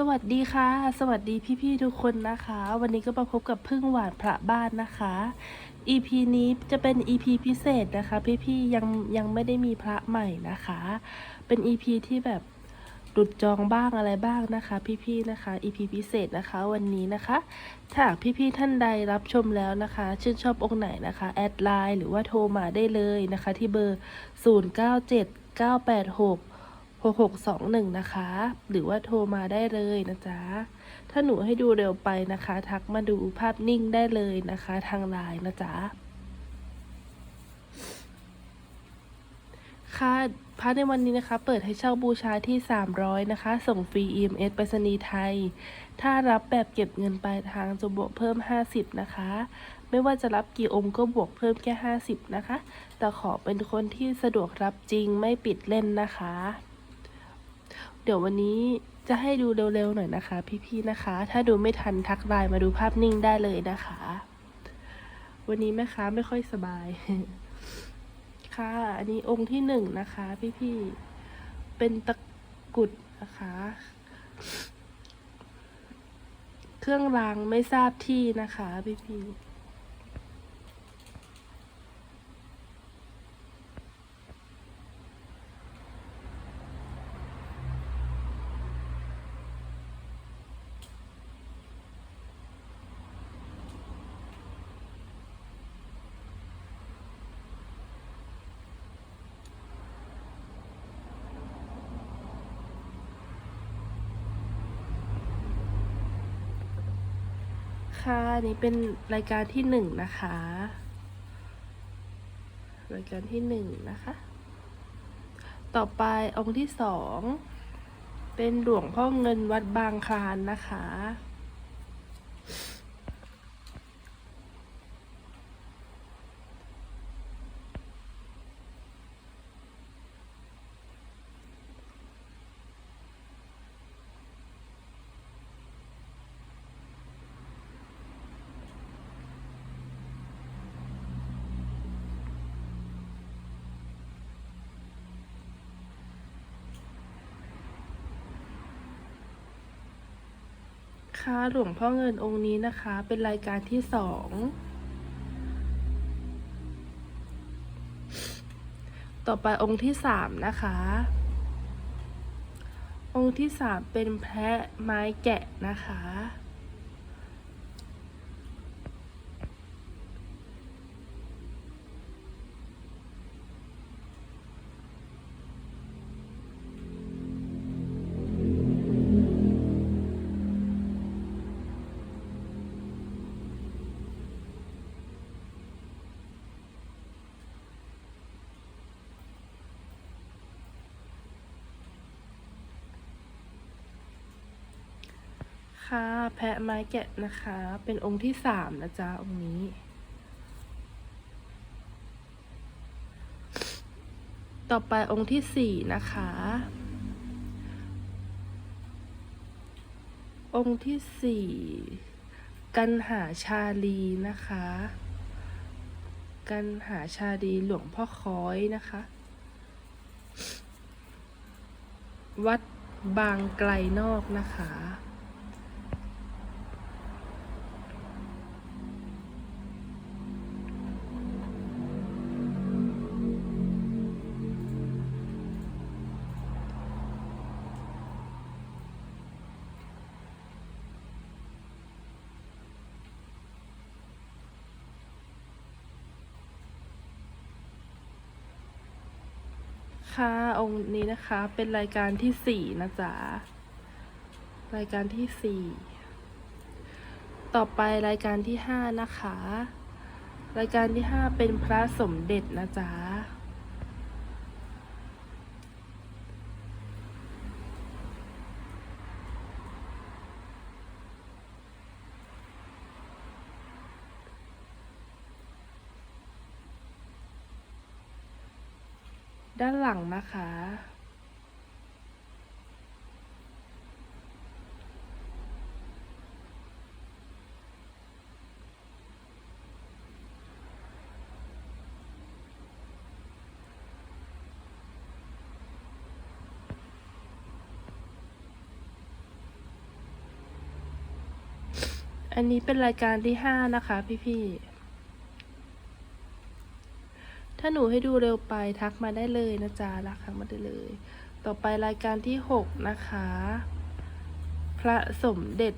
สวัสดีค่ะ สวัสดีพี่ๆทุกคนนะคะ วันนี้ก็มาพบกับพึ่งหวานพระบ้านนะคะ EP นี้จะเป็น EP พิเศษนะคะ พี่ๆยังยังไม่ได้มีพระใหม่นะคะ เป็น EP ที่แบบหลุดจองบ้างอะไรบ้างนะคะ พี่ๆนะคะ EP พิเศษนะคะวันนี้นะคะถ้าพี่ๆท่านใดรับชมแล้วนะคะ ชื่นชอบองค์ไหนนะคะแอดไลน์หรือว่าโทรมาได้เลยนะคะ ที่เบอร์ 097 986 6621 นะคะ หรือว่าโทรมาได้เลยนะจ๊ะ ถ้าหนูให้ดูเร็วไปนะคะ ทักมาดูภาพนิ่งได้เลยนะคะ ทางไลน์นะจ๊ะ ค่ะพระในวันนี้นะคะ เปิดให้เช่าบูชาที่ 300 นะคะ ส่งฟรี EMS ไปรษณีย์ไทย ถ้ารับแบบเก็บเงินปลายทางจะบวกเพิ่ม 50 นะคะ ไม่ว่าจะรับกี่องค์ก็บวกเพิ่มแค่ 50 นะคะ แต่ขอเป็นคนที่สะดวกรับจริงไม่ปิดเล่นนะคะ เดี๋ยววันนี้จะให้ดูเร็วๆหน่อยนะคะ พี่ๆนะคะ ถ้าดูไม่ทันทักไลน์มาดูภาพนิ่งได้เลยนะคะ วันนี้แม่ค้าไม่ค่อยสบาย ค่ะ อันนี้องค์ที่หนึ่งนะคะ พี่ๆเป็นตะกุดนะคะ เครื่องรางไม่ทราบที่นะคะ พี่ๆ ค่ะอันนี้เป็นรายการที่หนึ่งนะคะ รายการที่หนึ่งนะคะ ต่อไปองค์ที่สองเป็นหลวงพ่อเงินวัดบางคลานนะคะ หลวงพ่อเงินองค์นี้นะคะ เป็นรายการที่สองต่อไปองค์ที่สามนะคะ องค์ที่สามเป็นแพะไม้แกะนะคะ ค่ะ แพะไม้แกะนะคะ เป็นองค์ที่สามนะจ๊ะ องค์นี้ ต่อไปองค์ที่สี่นะคะ องค์ที่สี่กันหาชาลีนะคะ กันหาชาลีหลวงพ่อค้อยนะคะ วัดบางไกลนอกนะคะ ค่ะ องค์นี้นะคะ เป็นรายการที่สี่นะจ๊ะ รายการที่สี่ ต่อไปรายการที่ห้านะคะ รายการที่ห้าเป็นพระสมเด็จนะจ๊ะ ด้านหลังนะคะ อันนี้เป็นรายการที่ห้านะคะพี่ๆ ถ้าหนูให้ดูเร็วไปทักมาได้เลยนะจ๊ะรักทักมาได้เลย ต่อไปรายการที่หกนะคะ พระสมเด็จ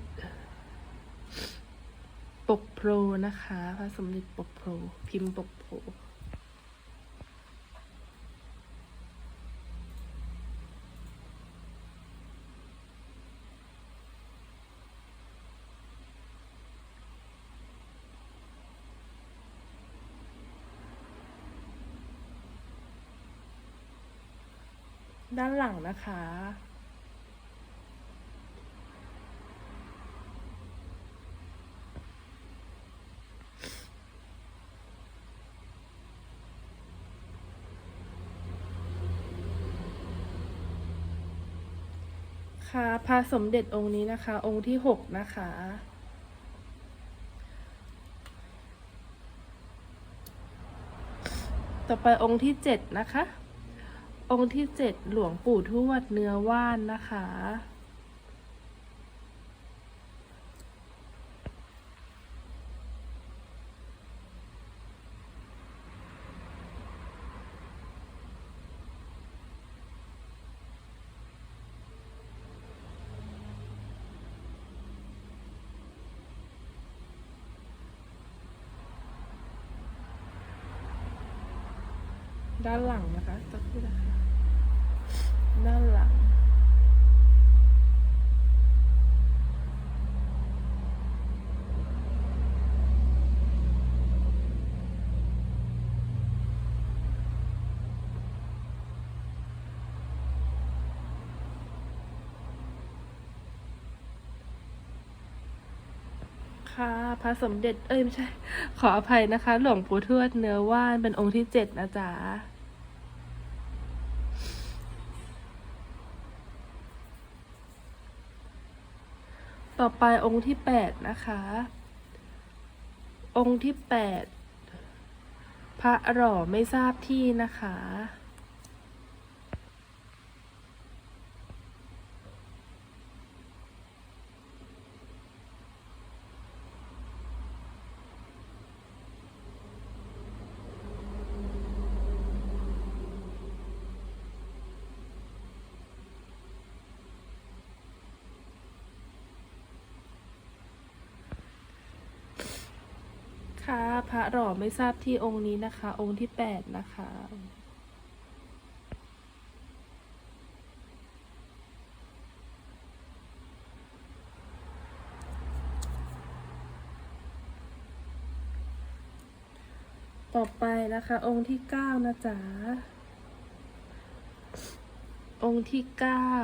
ปกโพรนะคะ พระสมเด็จปกโพรพิมพ์ปกโพ ด้านหลังนะคะ ค่ะพระสมเด็จองค์นี้นะคะ องค์ที่หกนะคะต่อไปองค์ที่เจ็ดนะคะ องค์ที่เจ็ดหลวงปู่ทวดเนื้อว่านนะคะ ด้านหลังนะคะสักครู่นะคะ ด้านหลัง ค่ะพระสมเด็จเอ้ยไม่ใช่ ขออภัยนะคะ หลวงปู่ทวดเนื้อว่านเป็นองค์ที่เจ็ดนะจ๊ะ ต่อไปองค์ที่แปดนะคะ องค์ที่แปดพระหล่อไม่ทราบที่นะคะ คะ พระหล่อไม่ทราบที่องค์นี้นะคะ องค์ที่แปดนะคะต่อไปนะคะ องค์ที่เก้านะจ๊ะ องค์ที่เก้า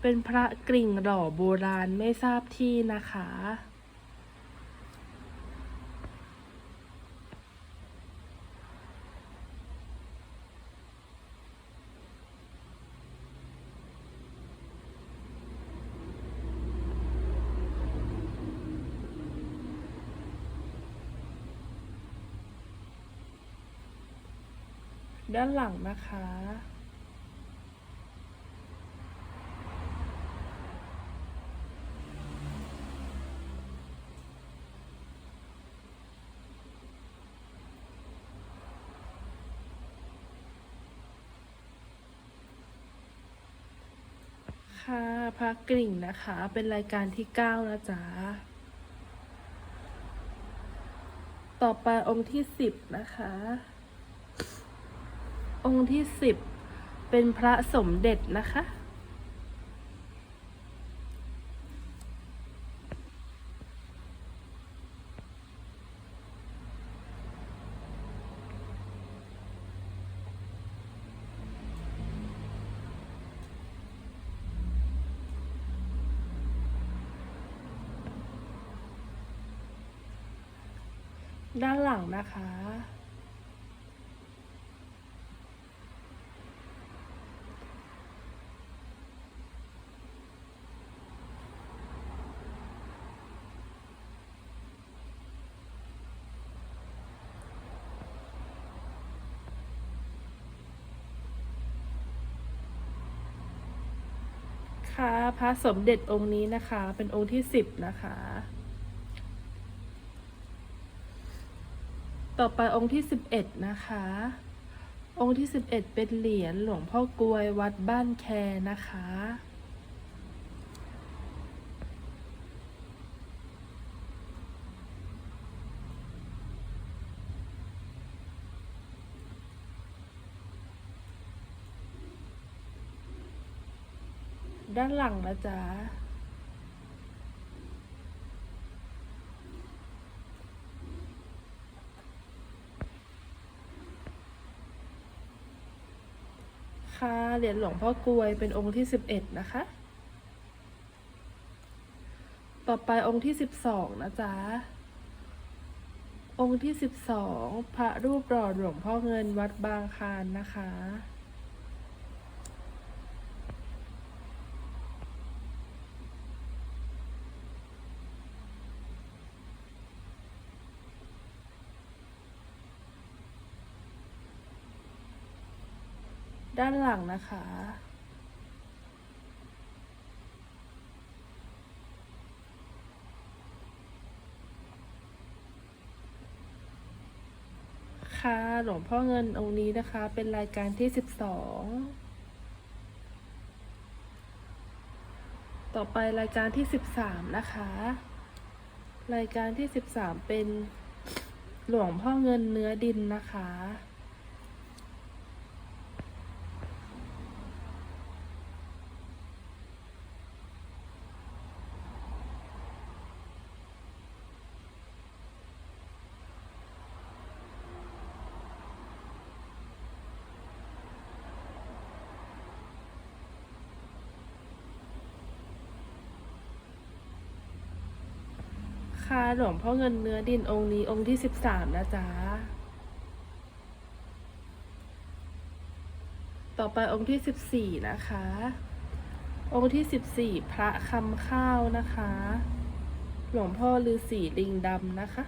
เป็นพระกริ่งหล่อโบราณไม่ทราบที่นะคะ ด้านหลังนะคะ ค่ะพระกริ่งนะคะ เป็นรายการที่เก้านะจ๊ะต่อไปองค์ที่สิบนะคะ องค์ที่สิบเป็นพระสมเด็จนะคะ ด้านหลังนะคะ ค ค่ะ พระสมเด็จองค์นี้นะคะ เป็นองค์ที่สิบนะคะ ต่อไปองค์ที่สิบเอ็ดนะคะ องค์ที่สิบเอ็ดเป็นเหรียญหลวงพ่อกลวยวัดบ้านแคนะคะานหลังนะจ๊ะค่ะเหรียญหลวงพ่อกลวยเป็นองค์ที่สิบเอ็ดนะคะ ต่อไปองค์ที่สิบสองนะจ๊ะ องค์ที่สิบสองพระรูปหล่อหลวงพ่อเงินวัดบางคานนะคะังนะคะ ค่ะ หลวงพ่อเงินองค์นี้นะคะ เป็นรายการที่สิบสอง ต่อไปรายการที่สิบสามนะคะ รายการที่สิบสามเป็นหลวงพ่อเงินเนื้อดินนะคะ หลวงพ่อเงินเนื้อดินองค์นี้องค์ที่สิบสามนะจ๊ะ ต่อไปองค์ที่สิบสี่นะคะ องค์ที่สิบสี่พระคำข้าวนะคะ หลวงพ่อฤาษีลิงดำนะคะ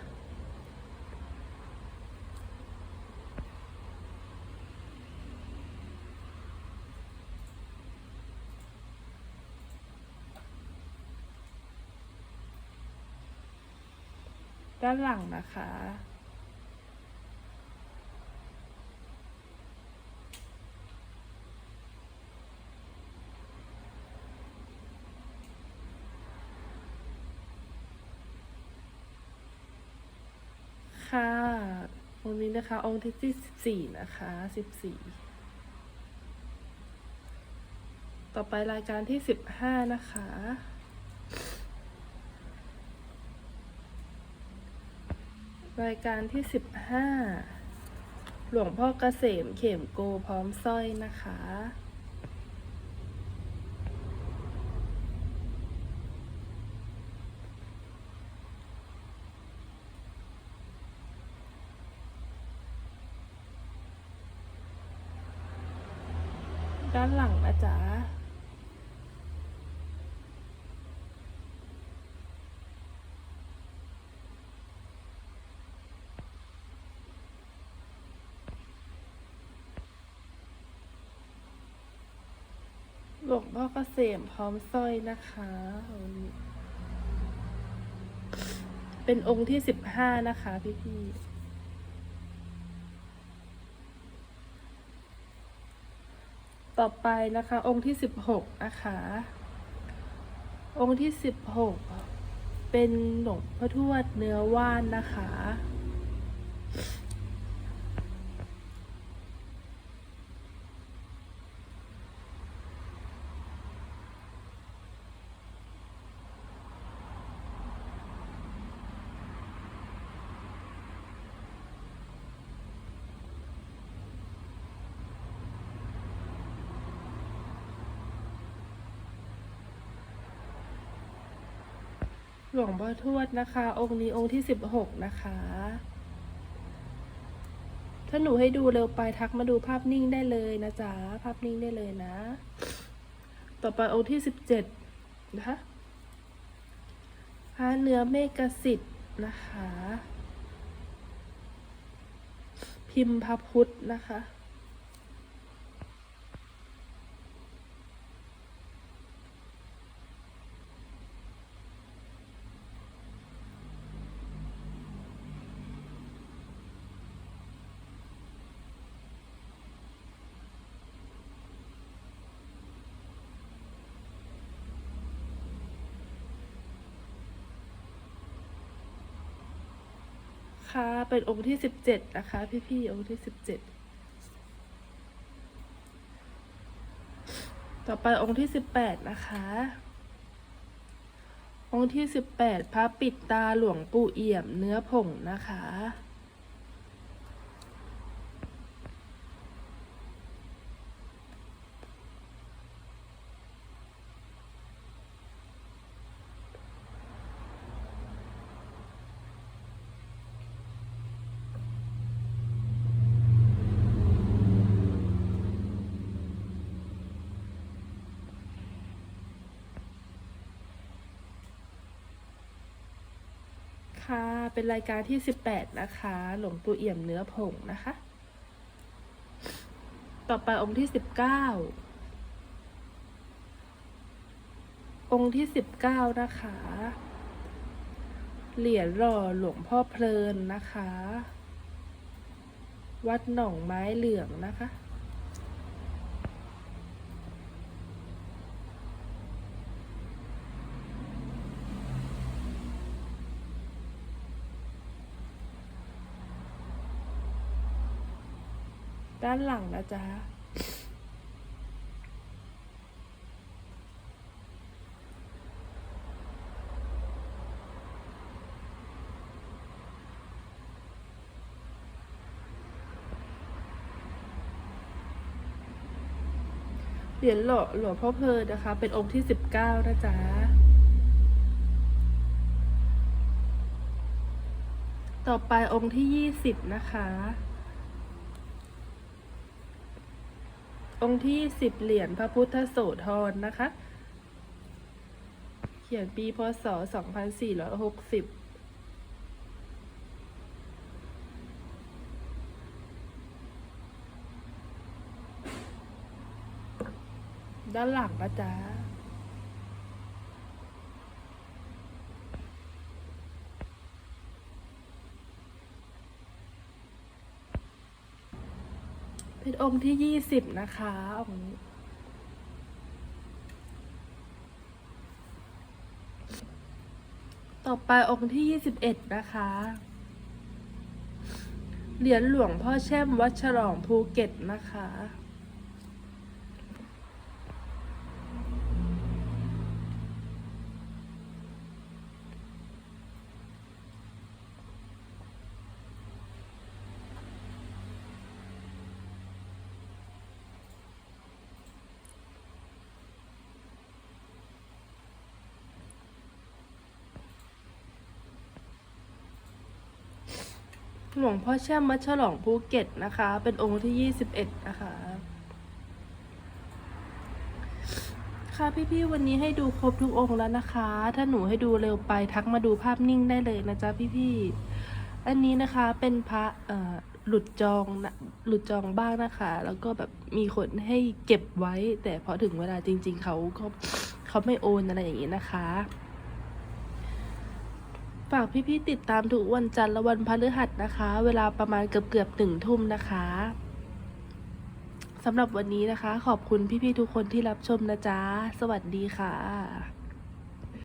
ด้านหลังนะคะ ค่ะองค์นี้นะคะ องค์ที่สิบสี่นะคะสิบสี่ต่อไปรายการที่สิบห้านะคะ รายการที่สิบห้าหลวงพ่อเกษมเข็มโกพร้อมสร้อยนะคะ ด้านหลังนะจ๊ะ หลวงพ่อเกษมพร้อมสร้อยนะคะ เป็นองค์ที่สิบห้านะคะพี่พี่ๆต่อไปนะคะ องค์ที่สิบหกนะคะ องค์ที่สิบหกเป็นหลวงพ่อทวดเนื้อว่านนะคะ หลวงพ่อทวดนะคะ องค์นี้องค์ที่สิบหกนะคะ ถ้าหนูให้ดูเร็วไปทักมาดูภาพนิ่งได้เลยนะจ๊ะ ภาพนิ่งได้เลยนะ ต่อไปองค์ที่สิบเจ็ดนะคะพระเนื้อเมกสิทธิ์นะคะ พิมพ์พระพุทธนะคะ เป็นองค์ที่สิบเจ็ดนะคะ พี่ๆองค์ที่สิบเจ็ดต่อไปองค์ที่สิบแปดนะคะ องค์ที่สิบแปดพระปิดตาหลวงปู่เอี่ยมเนื้อผงนะคะ ค่ะ เป็นรายการที่สิบแปดนะคะ หลวงปู่เอี่ยมเนื้อผงนะคะ ต่อไปองค์ที่สิบเก้าองค์ที่สิบเก้านะคะ เหรียญหล่อหลวงพ่อเพลินนะคะ วัดหนองไม้เหลืองนะคะ ด้านหลังนะจ๊ะเหรียญหล่อหลวงพ่อเพลินนะคะ เป็นองค์ที่สิบเก้านะจ๊ะ ต่อไปองค์ที่ยี่สิบนะคะ องค์ที่สิบเหรียญพระพุทธโสธรนะคะ เขียนปีพศสองพันสี่ร้อยหกสิบด้านหลังนะจ๊ะ เป็นองค์ที่ยี่สิบนะคะองค์นี้ต่อไปองค์ที่ยี่สิบเอ็ดนะคะ เหรียญหลวงพ่อแช่มวัดฉลองภูเก็ตนะคะ หลวงพ่อแช่มวัดฉลองภูเก็ตนะคะ เป็นองค์ที่ยี่สิบเอ็ดนะคะ ค่ะพี่ๆวันนี้ให้ดูครบทุกองค์แล้วนะคะ ถ้าหนูให้ดูเร็วไปทักมาดูภาพนิ่งได้เลยนะจ๊ะพี่ๆอันนี้นะคะเป็นพระเอ่อหลุดจองนะหลุดจองบ้างนะคะ แล้วก็แบบมีคนให้เก็บไว้ แต่พอถึงเวลาจริง ๆเขาก็เขาไม่โอนอะไรอย่างนี้นะคะ ฝากพี่ๆติดตามทุกวันจันทร์และวันพฤหัสนะคะ เวลาประมาณเกือบๆหนึ่งทุ่มนะคะสำหรับวันนี้นะคะ ขอบคุณพี่ๆทุกคนที่รับชมนะจ๊ะ สวัสดีค่ะ